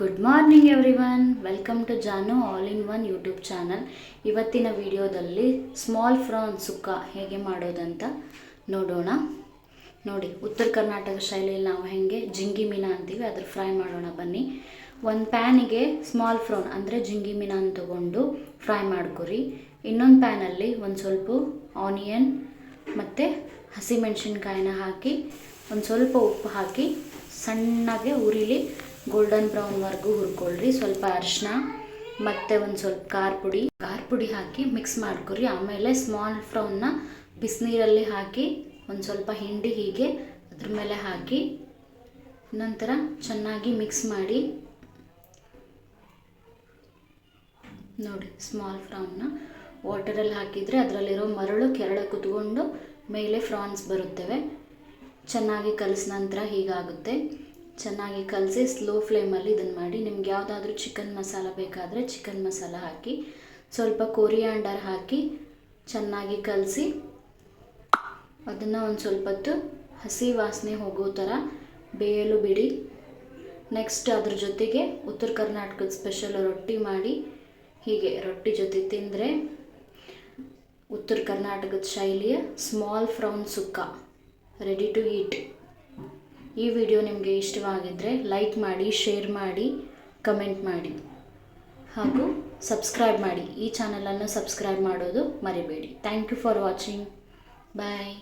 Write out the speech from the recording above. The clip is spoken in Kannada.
Good morning everyone welcome to Janu all in one YouTube channel ಇವತ್ತಿನ ವಿಡಿಯೋದಲ್ಲಿ ಸ್ಮಾಲ್ ಫ್ರಾನ್ ಸುಕ್ಕ ಹೇಗೆ ಮಾಡೋದಂತ ನೋಡೋಣ. ನೋಡಿ, ಉತ್ತರ ಕರ್ನಾಟಕ ಶೈಲಿಯಲ್ಲಿ ನಾವು ಹೇಗೆ ಜಿಂಗಿ ಮೀನ ಅಂತೀವಿ, ಅದ್ರ ಫ್ರೈ ಮಾಡೋಣ ಬನ್ನಿ. ಒಂದು ಪ್ಯಾನಿಗೆ ಸ್ಮಾಲ್ ಫ್ರಾನ್ ಅಂದರೆ ಜಿಂಗಿ ಮೀನಾನ ತಗೊಂಡು ಫ್ರೈ ಮಾಡ್ಕೊರಿ. ಇನ್ನೊಂದು ಪ್ಯಾನಲ್ಲಿ ಒಂದು ಸ್ವಲ್ಪ ಆನಿಯನ್ ಮತ್ತು ಹಸಿಮೆಣಸಿನ್ಕಾಯಿನ ಹಾಕಿ, ಒಂದು ಸ್ವಲ್ಪ ಉಪ್ಪು ಹಾಕಿ ಸಣ್ಣಗೆ ಉರಿಲಿ ಗೋಲ್ಡನ್ ಬ್ರೌನ್ವರೆಗೂ ಹುರ್ಕೊಳ್ರಿ. ಸ್ವಲ್ಪ ಅರಿಶಿನ ಮತ್ತು ಒಂದು ಸ್ವಲ್ಪ ಖಾರ ಪುಡಿ. ಖಾರ ಪುಡಿ ಹಾಕಿ ಮಿಕ್ಸ್ ಮಾಡ್ಕೊರಿ. ಆಮೇಲೆ ಸ್ಮಾಲ್ ಫ್ರೌನ್ನ ಬಿಸಿನೀರಲ್ಲಿ ಹಾಕಿ ಒಂದು ಸ್ವಲ್ಪ ಹಿಂಡಿ ಹೀಗೆ ಅದ್ರ ಮೇಲೆ ಹಾಕಿ ನಂತರ ಚೆನ್ನಾಗಿ ಮಿಕ್ಸ್ ಮಾಡಿ ನೋಡಿ ಸ್ಮಾಲ್ ಫ್ರೌನ್ನ ವಾಟರಲ್ಲಿ ಹಾಕಿದರೆ ಅದರಲ್ಲಿರೋ ಮರಳು ಕೆರಳ ಕುತ್ಕೊಂಡು ಮೇಲೆ ಫ್ರಾನ್ಸ್ ಬರುತ್ತವೆ. ಚೆನ್ನಾಗಿ ಕಲಸ ನಂತರ ಹೀಗಾಗುತ್ತೆ. ಚೆನ್ನಾಗಿ ಕಲಸಿ ಸ್ಲೋ ಫ್ಲೇಮಲ್ಲಿ ಇದನ್ನು ಮಾಡಿ ನಿಮ್ಗೆ ಯಾವುದಾದ್ರೂ ಚಿಕನ್ ಮಸಾಲ ಬೇಕಾದರೆ ಚಿಕನ್ ಮಸಾಲ ಹಾಕಿ, ಸ್ವಲ್ಪ ಕೊರಿಯಾಂಡರ್ ಹಾಕಿ ಚೆನ್ನಾಗಿ ಕಲಸಿ, ಅದನ್ನು ಒಂದು ಸ್ವಲ್ಪ ಹೊತ್ತು ಹಸಿ ವಾಸನೆ ಹೋಗೋ ಥರ ಬೇಯಲು ಬಿಡಿ. ನೆಕ್ಸ್ಟ್ ಅದ್ರ ಜೊತೆಗೆ ಉತ್ತರ ಕರ್ನಾಟಕದ ಸ್ಪೆಷಲ್ ರೊಟ್ಟಿ ಮಾಡಿ, ಹೀಗೆ ರೊಟ್ಟಿ ಜೊತೆ ತಿಂದರೆ ಉತ್ತರ ಕರ್ನಾಟಕದ ಶೈಲಿಯ small prawn sukka ready to eat ಈ ವಿಡಿಯೋ ನಿಮಗೆ ಇಷ್ಟವಾಗಿದ್ದರೆ ಲೈಕ್ ಮಾಡಿ, ಶೇರ್ ಮಾಡಿ, ಕಮೆಂಟ್ ಮಾಡಿ. ಹಾಗೂ ಸಬ್ಸ್ಕ್ರೈಬ್ ಮಾಡಿ. ಈ ಚಾನಲನ್ನು ಸಬ್ಸ್ಕ್ರೈಬ್ ಮಾಡೋದು ಮರಿಬೇಡಿ. Thank you for watching bye